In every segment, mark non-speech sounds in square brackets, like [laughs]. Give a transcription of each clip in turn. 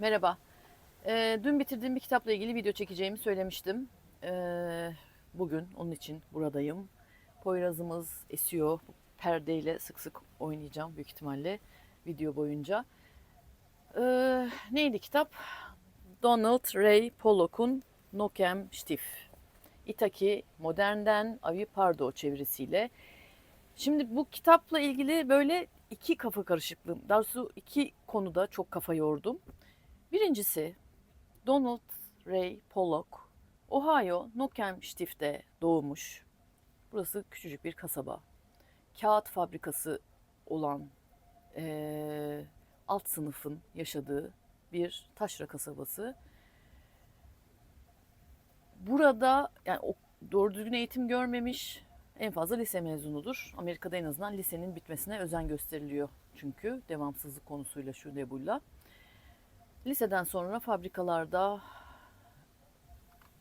Merhaba. Ee, dün bitirdiğim bir kitapla ilgili video çekeceğimi söylemiştim. Ee, bugün onun için buradayım. Poyrazımız esiyor. Perdeyle sık sık oynayacağım büyük ihtimalle video boyunca. Ee, neydi kitap? Donald Ray Pollock'un Nokem Stiff. Itaki Modern'den Avi Pardo çevirisiyle. Şimdi bu kitapla ilgili böyle iki kafa karışıklığım, daha doğrusu iki konuda çok kafa yordum. Birincisi Donald Ray Pollock, Ohio Nokem Stiff'te doğmuş. Burası küçücük bir kasaba. Kağıt fabrikası olan eee, alt sınıfın yaşadığı bir taşra kasabası. Burada yani o doğru düzgün eğitim görmemiş, en fazla lise mezunudur. Amerika'da en azından lisenin bitmesine özen gösteriliyor çünkü devamsızlık konusuyla şu ne buyla. Liseden sonra fabrikalarda,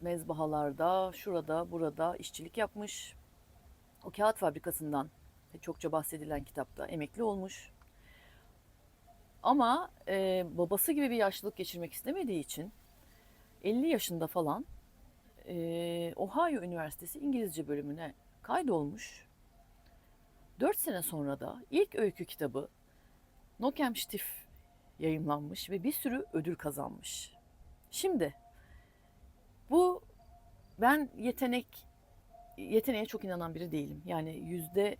mezbahalarda, şurada, burada işçilik yapmış. O kağıt fabrikasından çokça bahsedilen kitapta emekli olmuş. Ama e, babası gibi bir yaşlılık geçirmek istemediği için 50 yaşında falan e, Ohio Üniversitesi İngilizce bölümüne kaydolmuş. 4 sene sonra da ilk öykü kitabı Nokem Stiff yayımlanmış ve bir sürü ödül kazanmış. Şimdi bu ben yetenek yeteneğe çok inanan biri değilim. Yani yüzde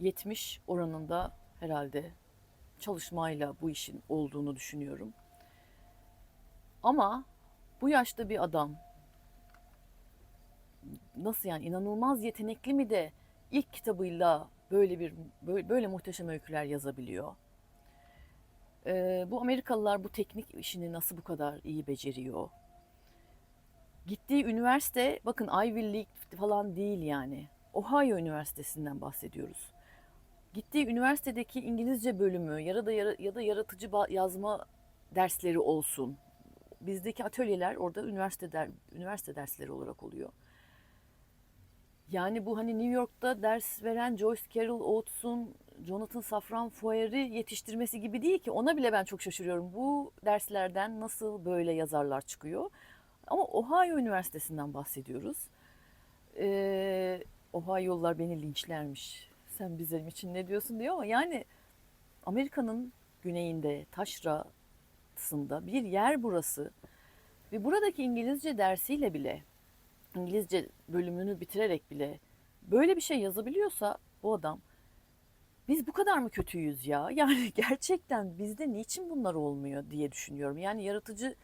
70 oranında herhalde çalışmayla bu işin olduğunu düşünüyorum. Ama bu yaşta bir adam nasıl yani inanılmaz yetenekli mi de ilk kitabıyla böyle bir böyle, böyle muhteşem öyküler yazabiliyor. Ee, bu Amerikalılar bu teknik işini nasıl bu kadar iyi beceriyor? Gittiği üniversite bakın Ivy League falan değil yani. Ohio Üniversitesi'nden bahsediyoruz. Gittiği üniversitedeki İngilizce bölümü ya da ya, da yaratıcı yazma dersleri olsun. Bizdeki atölyeler orada üniversite der, üniversite dersleri olarak oluyor. Yani bu hani New York'ta ders veren Joyce Carol Oates'un Jonathan Safran Foer'i yetiştirmesi gibi değil ki. Ona bile ben çok şaşırıyorum. Bu derslerden nasıl böyle yazarlar çıkıyor? Ama Ohio Üniversitesi'nden bahsediyoruz. Ee, Ohio'lular beni linçlermiş. Sen bizim için ne diyorsun diyor ama yani Amerika'nın güneyinde taşrasında bir yer burası. Ve buradaki İngilizce dersiyle bile İngilizce bölümünü bitirerek bile böyle bir şey yazabiliyorsa bu adam biz bu kadar mı kötüyüz ya? [laughs] Yani gerçekten bizde niçin bunlar olmuyor diye düşünüyorum. Yani yaratıcı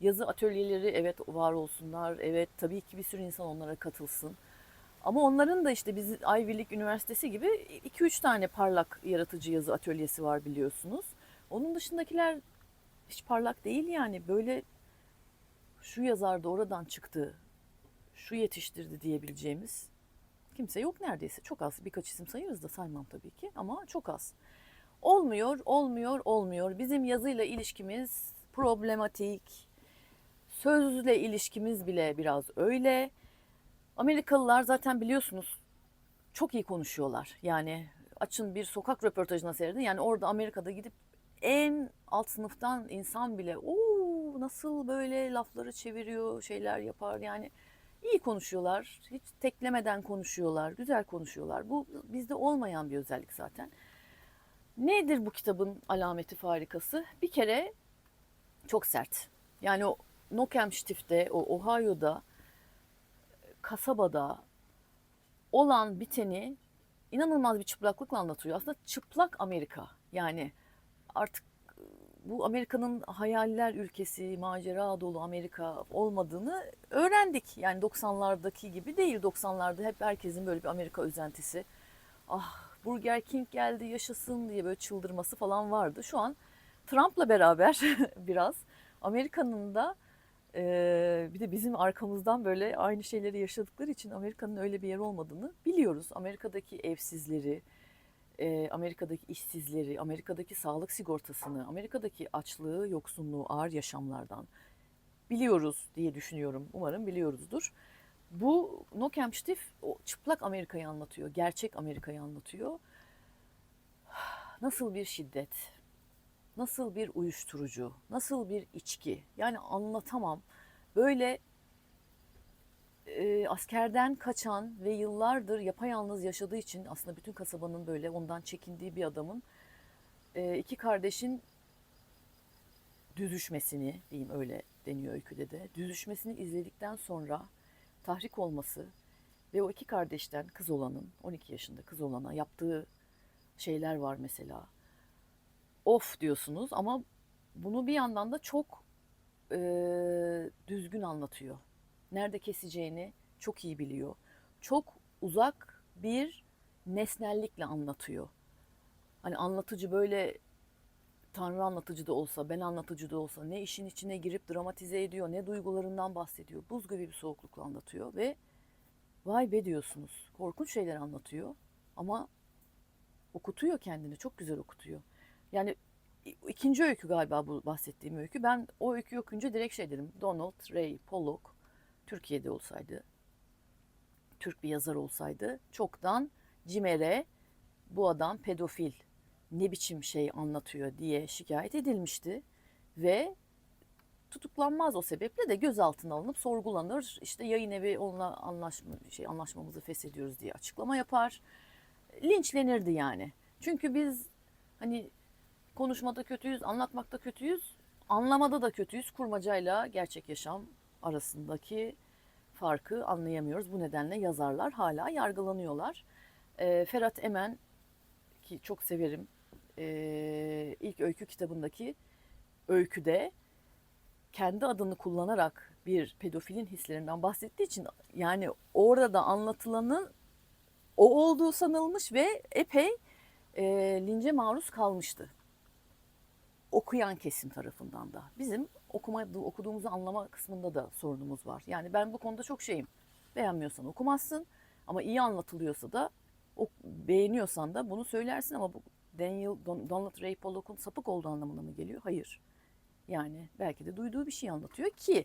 yazı atölyeleri evet var olsunlar. Evet tabii ki bir sürü insan onlara katılsın. Ama onların da işte biz Ivy League Üniversitesi gibi 2-3 tane parlak yaratıcı yazı atölyesi var biliyorsunuz. Onun dışındakiler hiç parlak değil yani böyle şu yazar da oradan çıktı, şu yetiştirdi diyebileceğimiz kimse yok neredeyse. Çok az birkaç isim sayıyoruz da saymam tabii ki ama çok az. Olmuyor, olmuyor, olmuyor. Bizim yazıyla ilişkimiz problematik. Sözle ilişkimiz bile biraz öyle. Amerikalılar zaten biliyorsunuz çok iyi konuşuyorlar. Yani açın bir sokak röportajına seyredin. Yani orada Amerika'da gidip en alt sınıftan insan bile ooo nasıl böyle lafları çeviriyor, şeyler yapar. Yani iyi konuşuyorlar. Hiç teklemeden konuşuyorlar. Güzel konuşuyorlar. Bu bizde olmayan bir özellik zaten. Nedir bu kitabın alameti farikası? Bir kere çok sert. Yani o Nokem Stiff'te, o Ohio'da, kasabada olan biteni inanılmaz bir çıplaklıkla anlatıyor. Aslında çıplak Amerika. Yani artık bu Amerika'nın hayaller ülkesi, macera dolu Amerika olmadığını öğrendik. Yani 90'lardaki gibi değil. 90'larda hep herkesin böyle bir Amerika özentisi. Ah Burger King geldi yaşasın diye böyle çıldırması falan vardı. Şu an Trump'la beraber [laughs] biraz Amerika'nın da e, bir de bizim arkamızdan böyle aynı şeyleri yaşadıkları için Amerika'nın öyle bir yer olmadığını biliyoruz. Amerika'daki evsizleri, e, Amerika'daki işsizleri, Amerika'daki sağlık sigortasını, Amerika'daki açlığı, yoksunluğu, ağır yaşamlardan biliyoruz diye düşünüyorum. Umarım biliyoruzdur. Bu No Camp Stiff o çıplak Amerika'yı anlatıyor, gerçek Amerika'yı anlatıyor. Nasıl bir şiddet, nasıl bir uyuşturucu, nasıl bir içki. Yani anlatamam. Böyle e, askerden kaçan ve yıllardır yapayalnız yaşadığı için aslında bütün kasabanın böyle ondan çekindiği bir adamın e, iki kardeşin düzüşmesini diyeyim öyle deniyor öyküde de. Düzüşmesini izledikten sonra tahrik olması ve o iki kardeşten kız olanın 12 yaşında kız olana yaptığı şeyler var mesela. Of diyorsunuz ama bunu bir yandan da çok e, düzgün anlatıyor. Nerede keseceğini çok iyi biliyor. Çok uzak bir nesnellikle anlatıyor. Hani anlatıcı böyle Tanrı anlatıcı da olsa, ben anlatıcı da olsa ne işin içine girip dramatize ediyor, ne duygularından bahsediyor. Buz gibi bir soğuklukla anlatıyor ve vay be diyorsunuz. Korkunç şeyler anlatıyor ama okutuyor kendini, çok güzel okutuyor. Yani ikinci öykü galiba bu bahsettiğim öykü. Ben o öyküyü okuyunca direkt şey dedim. Donald Ray Pollock Türkiye'de olsaydı, Türk bir yazar olsaydı çoktan Cimer'e bu adam pedofil, ne biçim şey anlatıyor diye şikayet edilmişti ve tutuklanmaz o sebeple de gözaltına alınıp sorgulanır. İşte yayın evi onunla anlaşma, şey, anlaşmamızı feshediyoruz diye açıklama yapar. Linçlenirdi yani. Çünkü biz hani konuşmada kötüyüz, anlatmakta kötüyüz, anlamada da kötüyüz. Kurmacayla gerçek yaşam arasındaki farkı anlayamıyoruz. Bu nedenle yazarlar hala yargılanıyorlar. Ee, Ferhat Emen ki çok severim e, ilk öykü kitabındaki öyküde kendi adını kullanarak bir pedofilin hislerinden bahsettiği için yani orada anlatılanın o olduğu sanılmış ve epey e, lince maruz kalmıştı. Okuyan kesim tarafından da. Bizim okuma, okuduğumuzu anlama kısmında da sorunumuz var. Yani ben bu konuda çok şeyim. Beğenmiyorsan okumazsın ama iyi anlatılıyorsa da o, beğeniyorsan da bunu söylersin ama bu Daniel, Don, Donald Ray Pollock'un sapık olduğu anlamına mı geliyor? Hayır. Yani belki de duyduğu bir şey anlatıyor ki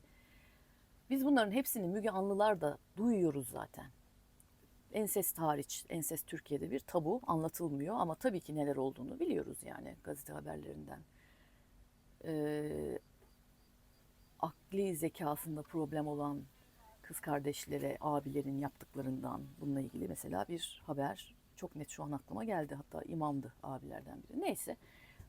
biz bunların hepsini Müge Anlılar da duyuyoruz zaten. Ensest hariç, ensest Türkiye'de bir tabu anlatılmıyor ama tabii ki neler olduğunu biliyoruz yani gazete haberlerinden. Ee, akli zekasında problem olan kız kardeşlere, abilerin yaptıklarından bununla ilgili mesela bir haber çok net şu an aklıma geldi. Hatta imamdı abilerden biri. Neyse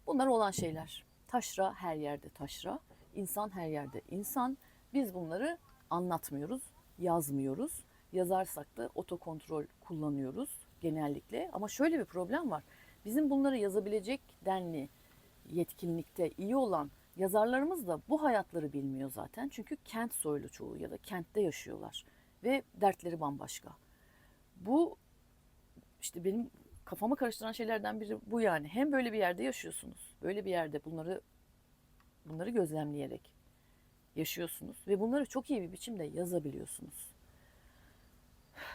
bunlar olan şeyler. Taşra her yerde taşra. İnsan her yerde insan. Biz bunları anlatmıyoruz, yazmıyoruz. Yazarsak da otokontrol kullanıyoruz genellikle. Ama şöyle bir problem var. Bizim bunları yazabilecek denli yetkinlikte iyi olan yazarlarımız da bu hayatları bilmiyor zaten. Çünkü kent soylu çoğu ya da kentte yaşıyorlar ve dertleri bambaşka. Bu işte benim kafamı karıştıran şeylerden biri bu yani. Hem böyle bir yerde yaşıyorsunuz. Böyle bir yerde bunları bunları gözlemleyerek yaşıyorsunuz ve bunları çok iyi bir biçimde yazabiliyorsunuz.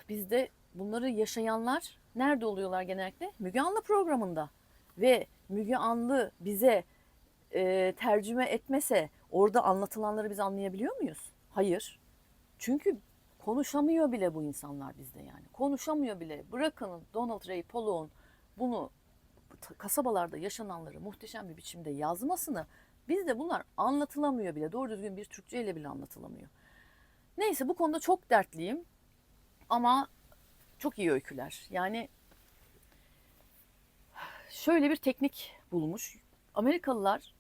Bizde bunları yaşayanlar nerede oluyorlar genellikle? Müge Anlı programında. Ve Müge Anlı bize e, tercüme etmese orada anlatılanları biz anlayabiliyor muyuz? Hayır. Çünkü konuşamıyor bile bu insanlar bizde yani. Konuşamıyor bile. Bırakın Donald Ray Pollock'un bunu kasabalarda yaşananları muhteşem bir biçimde yazmasını bizde bunlar anlatılamıyor bile. Doğru düzgün bir Türkçe ile bile anlatılamıyor. Neyse bu konuda çok dertliyim. Ama çok iyi öyküler. Yani şöyle bir teknik bulmuş. Amerikalılar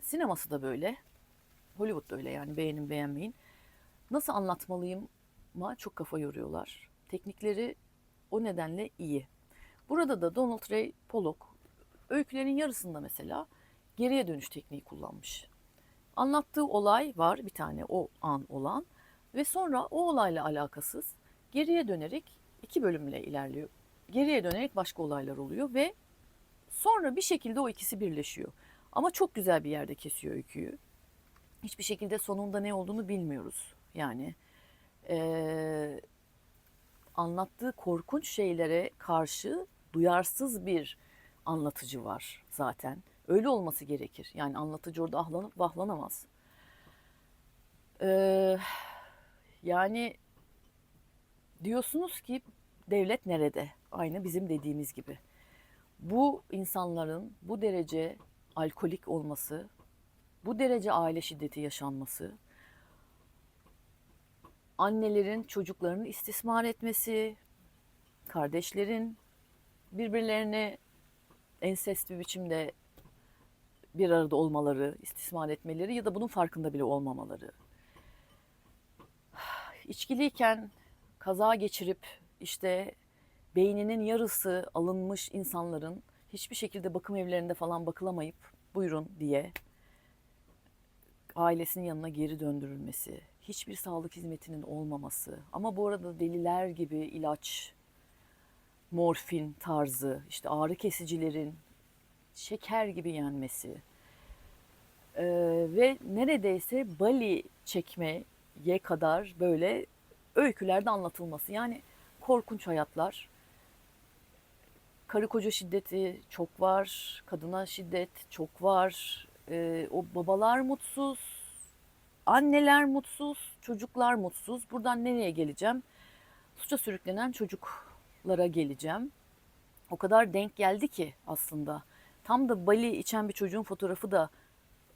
sineması da böyle. Hollywood da öyle yani beğenin beğenmeyin. Nasıl anlatmalıyım ama çok kafa yoruyorlar. Teknikleri o nedenle iyi. Burada da Donald Ray Pollock öykülerin yarısında mesela geriye dönüş tekniği kullanmış. Anlattığı olay var bir tane o an olan ve sonra o olayla alakasız geriye dönerek iki bölümle ilerliyor. Geriye dönerek başka olaylar oluyor ve sonra bir şekilde o ikisi birleşiyor. Ama çok güzel bir yerde kesiyor öyküyü. Hiçbir şekilde sonunda ne olduğunu bilmiyoruz. Yani e, anlattığı korkunç şeylere karşı duyarsız bir anlatıcı var zaten. Öyle olması gerekir. Yani anlatıcı orada ahlanıp vahlanamaz. Ee, yani diyorsunuz ki devlet nerede? Aynı bizim dediğimiz gibi. Bu insanların bu derece alkolik olması, bu derece aile şiddeti yaşanması, annelerin çocuklarını istismar etmesi, kardeşlerin birbirlerini ensest bir biçimde bir arada olmaları, istismar etmeleri ya da bunun farkında bile olmamaları. [sighs] İçkiliyken kaza geçirip işte beyninin yarısı alınmış insanların hiçbir şekilde bakım evlerinde falan bakılamayıp buyurun diye ailesinin yanına geri döndürülmesi, hiçbir sağlık hizmetinin olmaması ama bu arada deliler gibi ilaç, morfin tarzı, işte ağrı kesicilerin şeker gibi yenmesi Ee, ve neredeyse Bali çekmeye kadar böyle öykülerde anlatılması. Yani korkunç hayatlar, karı koca şiddeti çok var, kadına şiddet çok var. Ee, o babalar mutsuz, anneler mutsuz, çocuklar mutsuz. Buradan nereye geleceğim? Suça sürüklenen çocuklara geleceğim. O kadar denk geldi ki aslında. Tam da Bali içen bir çocuğun fotoğrafı da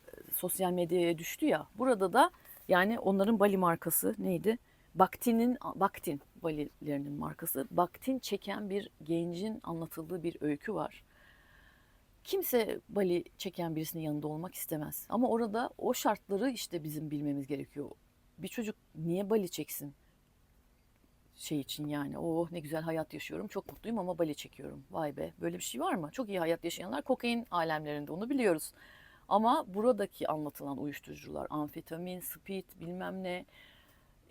e, sosyal medyaya düştü ya. Burada da yani onların Bali markası neydi? Baktin'in Baktin Bali'lerinin markası. Baktin çeken bir gencin anlatıldığı bir öykü var. Kimse Bali çeken birisinin yanında olmak istemez. Ama orada o şartları işte bizim bilmemiz gerekiyor. Bir çocuk niye Bali çeksin? Şey için yani oh ne güzel hayat yaşıyorum çok mutluyum ama Bali çekiyorum. Vay be böyle bir şey var mı? Çok iyi hayat yaşayanlar kokain alemlerinde onu biliyoruz. Ama buradaki anlatılan uyuşturucular amfetamin, speed bilmem ne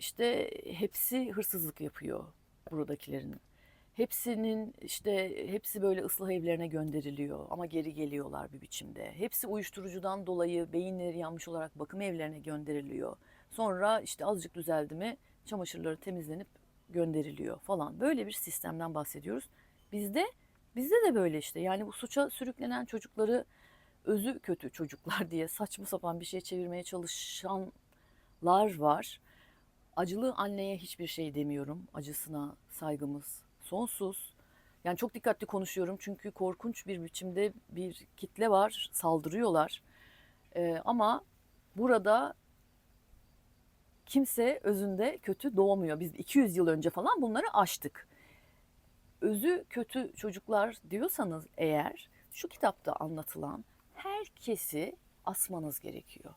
işte hepsi hırsızlık yapıyor buradakilerin. Hepsinin işte hepsi böyle ıslah evlerine gönderiliyor ama geri geliyorlar bir biçimde. Hepsi uyuşturucudan dolayı beyinleri yanmış olarak bakım evlerine gönderiliyor. Sonra işte azıcık düzeldi mi çamaşırları temizlenip gönderiliyor falan. Böyle bir sistemden bahsediyoruz. Bizde bizde de böyle işte. Yani bu suça sürüklenen çocukları özü kötü çocuklar diye saçma sapan bir şey çevirmeye çalışanlar var. Acılı anneye hiçbir şey demiyorum. Acısına saygımız sonsuz. Yani çok dikkatli konuşuyorum çünkü korkunç bir biçimde bir kitle var, saldırıyorlar. Ee, ama burada kimse özünde kötü doğmuyor. Biz 200 yıl önce falan bunları aştık. Özü kötü çocuklar diyorsanız eğer şu kitapta anlatılan herkesi asmanız gerekiyor.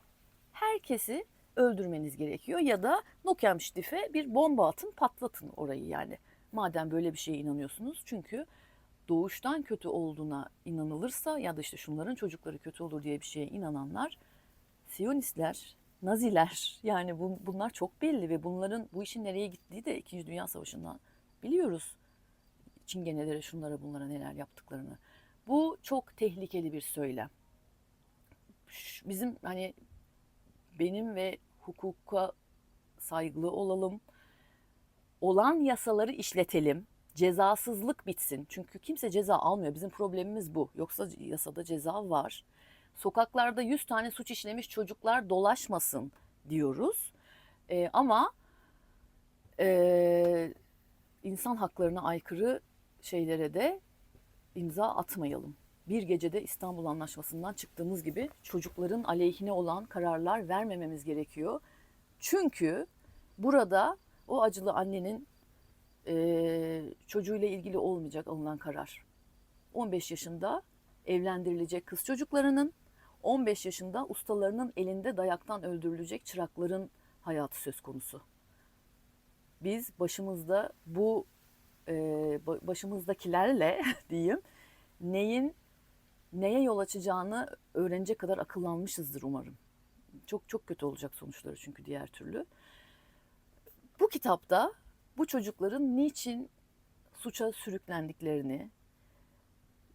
Herkesi öldürmeniz gerekiyor ya da Nokemstife bir bomba atın patlatın orayı yani. Madem böyle bir şeye inanıyorsunuz çünkü doğuştan kötü olduğuna inanılırsa ya da işte şunların çocukları kötü olur diye bir şeye inananlar Siyonistler, Naziler [laughs] yani bu, bunlar çok belli ve bunların bu işin nereye gittiği de 2. Dünya Savaşı'ndan biliyoruz. Çingenelere şunlara bunlara neler yaptıklarını. Bu çok tehlikeli bir söylem. Bizim hani benim ve hukuka saygılı olalım. Olan yasaları işletelim. Cezasızlık bitsin. Çünkü kimse ceza almıyor. Bizim problemimiz bu. Yoksa yasada ceza var. Sokaklarda 100 tane suç işlemiş çocuklar dolaşmasın diyoruz. Ee, ama e, insan haklarına aykırı şeylere de imza atmayalım. Bir gecede İstanbul Anlaşması'ndan çıktığımız gibi çocukların aleyhine olan kararlar vermememiz gerekiyor. Çünkü burada o acılı annenin e, çocuğuyla ilgili olmayacak alınan karar. 15 yaşında evlendirilecek kız çocuklarının, 15 yaşında ustalarının elinde dayaktan öldürülecek çırakların hayatı söz konusu. Biz başımızda bu e, başımızdakilerle [laughs] diyeyim neyin neye yol açacağını öğrenecek kadar akıllanmışızdır umarım. Çok çok kötü olacak sonuçları çünkü diğer türlü. Bu kitapta bu çocukların niçin suça sürüklendiklerini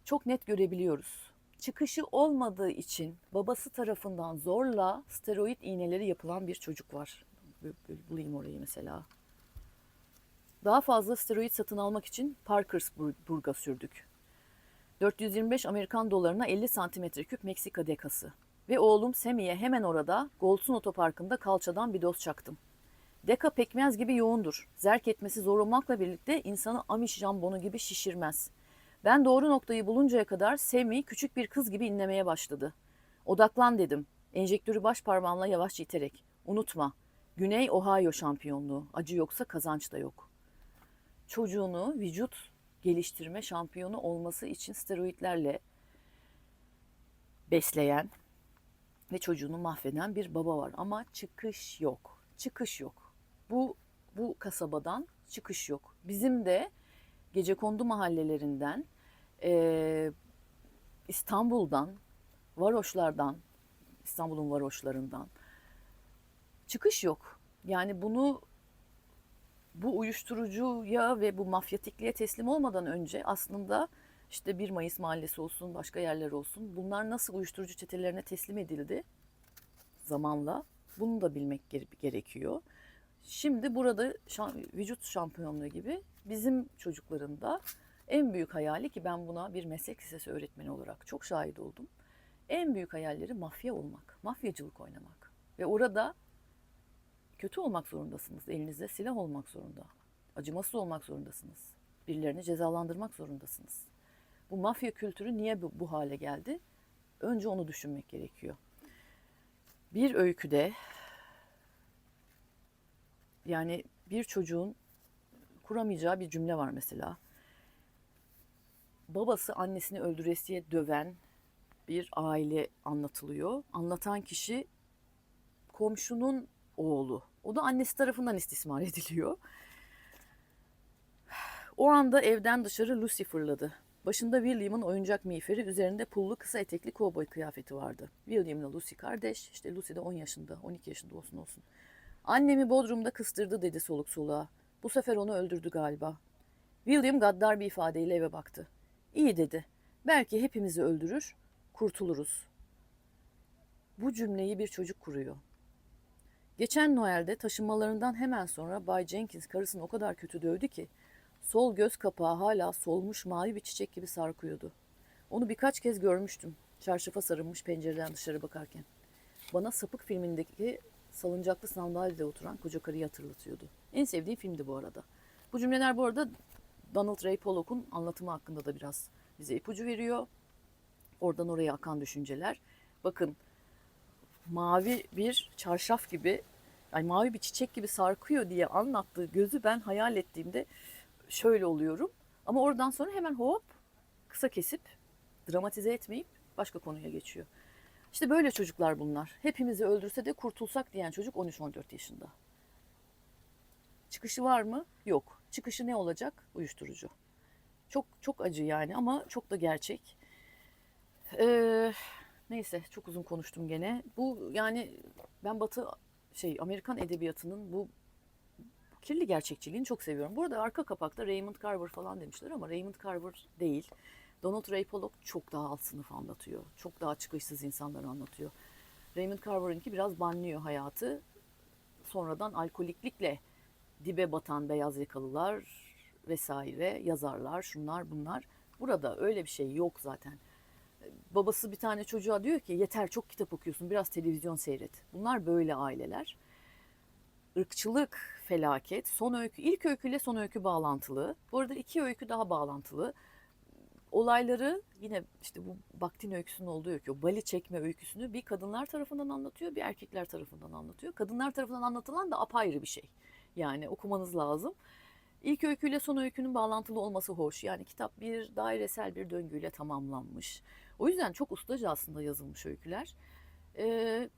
çok net görebiliyoruz. Çıkışı olmadığı için babası tarafından zorla steroid iğneleri yapılan bir çocuk var. Bulayım orayı mesela. Daha fazla steroid satın almak için Parkersburg'a sürdük. 425 Amerikan dolarına 50 santimetre küp Meksika dekası. Ve oğlum Semi'ye hemen orada Golsun Otoparkı'nda kalçadan bir doz çaktım. Deka pekmez gibi yoğundur. Zerk etmesi zor olmakla birlikte insanı amiş jambonu gibi şişirmez. Ben doğru noktayı buluncaya kadar Semi küçük bir kız gibi inlemeye başladı. Odaklan dedim. Enjektörü baş parmağımla yavaşça iterek. Unutma. Güney Ohio şampiyonluğu. Acı yoksa kazanç da yok. Çocuğunu vücut geliştirme şampiyonu olması için steroidlerle besleyen ve çocuğunu mahveden bir baba var ama çıkış yok. Çıkış yok. Bu bu kasabadan çıkış yok. Bizim de gecekondu mahallelerinden, eee, İstanbul'dan, varoşlardan, İstanbul'un varoşlarından çıkış yok. Yani bunu bu uyuşturucuya ve bu mafyatikliğe teslim olmadan önce aslında işte 1 Mayıs mahallesi olsun, başka yerler olsun. Bunlar nasıl uyuşturucu çetelerine teslim edildi zamanla? Bunu da bilmek gere- gerekiyor. Şimdi burada şa- vücut şampiyonluğu gibi bizim çocukların da en büyük hayali ki ben buna bir meslek lisesi öğretmeni olarak çok şahit oldum. En büyük hayalleri mafya olmak, mafyacılık oynamak. Ve orada kötü olmak zorundasınız. Elinizde silah olmak zorunda. Acımasız olmak zorundasınız. Birilerini cezalandırmak zorundasınız. Bu mafya kültürü niye bu, bu hale geldi? Önce onu düşünmek gerekiyor. Bir öyküde yani bir çocuğun kuramayacağı bir cümle var mesela. Babası annesini öldüresiye döven bir aile anlatılıyor. Anlatan kişi komşunun oğlu. O da annesi tarafından istismar ediliyor. O anda evden dışarı Lucy fırladı. Başında William'ın oyuncak miğferi, üzerinde pullu kısa etekli kovboy kıyafeti vardı. William'la Lucy kardeş, işte Lucy de 10 yaşında, 12 yaşında olsun olsun. Annemi Bodrum'da kıstırdı dedi soluk soluğa. Bu sefer onu öldürdü galiba. William gaddar bir ifadeyle eve baktı. İyi dedi. Belki hepimizi öldürür, kurtuluruz. Bu cümleyi bir çocuk kuruyor. Geçen Noel'de taşınmalarından hemen sonra Bay Jenkins karısını o kadar kötü dövdü ki sol göz kapağı hala solmuş mavi bir çiçek gibi sarkıyordu. Onu birkaç kez görmüştüm çarşafa sarılmış pencereden dışarı bakarken. Bana Sapık filmindeki salıncaklı sandalyede oturan koca karıyı hatırlatıyordu. En sevdiğim filmdi bu arada. Bu cümleler bu arada Donald Ray Pollock'un anlatımı hakkında da biraz bize ipucu veriyor. Oradan oraya akan düşünceler. Bakın mavi bir çarşaf gibi yani mavi bir çiçek gibi sarkıyor diye anlattığı gözü ben hayal ettiğimde şöyle oluyorum. Ama oradan sonra hemen hop kısa kesip dramatize etmeyip başka konuya geçiyor. İşte böyle çocuklar bunlar. Hepimizi öldürse de kurtulsak diyen çocuk 13-14 yaşında. Çıkışı var mı? Yok. Çıkışı ne olacak? Uyuşturucu. Çok çok acı yani ama çok da gerçek. Ee, neyse çok uzun konuştum gene. Bu yani ben Batı şey Amerikan edebiyatının bu kirli gerçekçiliğini çok seviyorum. Bu arada arka kapakta Raymond Carver falan demişler ama Raymond Carver değil. Donald Ray Pollock çok daha alt sınıf anlatıyor. Çok daha çıkışsız insanları anlatıyor. Raymond Carver'ınki biraz banlıyor hayatı. Sonradan alkoliklikle dibe batan beyaz yakalılar vesaire yazarlar şunlar bunlar. Burada öyle bir şey yok zaten. Babası bir tane çocuğa diyor ki yeter çok kitap okuyorsun biraz televizyon seyret. Bunlar böyle aileler. Irkçılık felaket. Son öykü, ilk öyküyle son öykü bağlantılı. Bu arada iki öykü daha bağlantılı. Olayları yine işte bu Baktin öyküsünün olduğu öykü, o Bali çekme öyküsünü bir kadınlar tarafından anlatıyor, bir erkekler tarafından anlatıyor. Kadınlar tarafından anlatılan da apayrı bir şey. Yani okumanız lazım. İlk öyküyle son öykünün bağlantılı olması hoş. Yani kitap bir dairesel bir döngüyle tamamlanmış. O yüzden çok ustaca aslında yazılmış öyküler. Ee,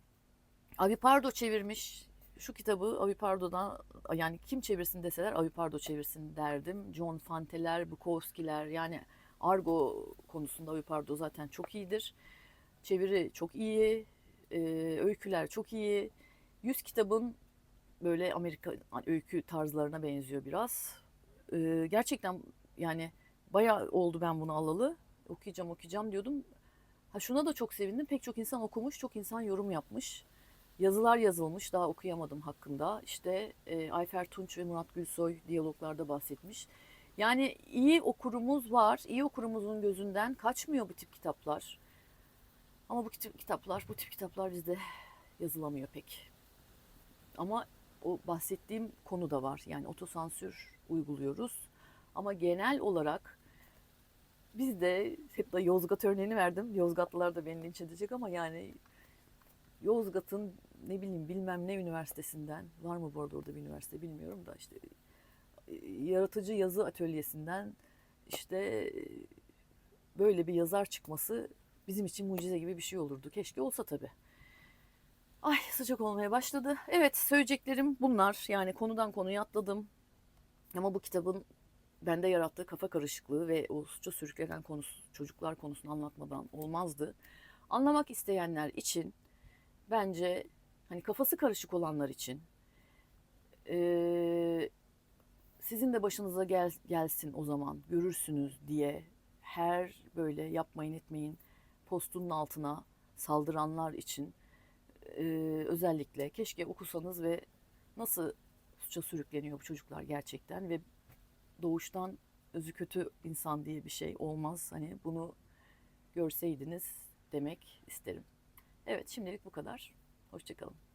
Avi Pardo çevirmiş şu kitabı Avi Pardo'dan yani kim çevirsin deseler Avi Pardo çevirsin derdim. John Fanteler, Bukowskiler yani argo konusunda Avi Pardo zaten çok iyidir. Çeviri çok iyi, e, öyküler çok iyi. Yüz kitabın böyle Amerika öykü tarzlarına benziyor biraz. E, gerçekten yani bayağı oldu ben bunu alalı. Okuyacağım okuyacağım diyordum. Ha şuna da çok sevindim. Pek çok insan okumuş, çok insan yorum yapmış. Yazılar yazılmış, daha okuyamadım hakkında. İşte e, Ayfer Tunç ve Murat Gülsoy diyaloglarda bahsetmiş. Yani iyi okurumuz var. İyi okurumuzun gözünden kaçmıyor bu tip kitaplar. Ama bu tip kitaplar, bu tip kitaplar bizde yazılamıyor pek. Ama o bahsettiğim konu da var. Yani otosansür uyguluyoruz. Ama genel olarak biz de hep de Yozgat örneğini verdim. Yozgatlılar da beni linç edecek ama yani Yozgat'ın ne bileyim bilmem ne üniversitesinden var mı bu arada orada bir üniversite bilmiyorum da işte e, yaratıcı yazı atölyesinden işte e, böyle bir yazar çıkması bizim için mucize gibi bir şey olurdu. Keşke olsa tabii. Ay sıcak olmaya başladı. Evet söyleyeceklerim bunlar. Yani konudan konuya atladım. Ama bu kitabın bende yarattığı kafa karışıklığı ve o suça sürüklenen konusu, çocuklar konusunu anlatmadan olmazdı. Anlamak isteyenler için bence hani kafası karışık olanlar için eee, sizin de başınıza gel, gelsin o zaman görürsünüz diye her böyle yapmayın etmeyin postunun altına saldıranlar için eee, özellikle keşke okusanız ve nasıl suça sürükleniyor bu çocuklar gerçekten ve doğuştan özü kötü insan diye bir şey olmaz. Hani bunu görseydiniz demek isterim. Evet şimdilik bu kadar. Hoşçakalın.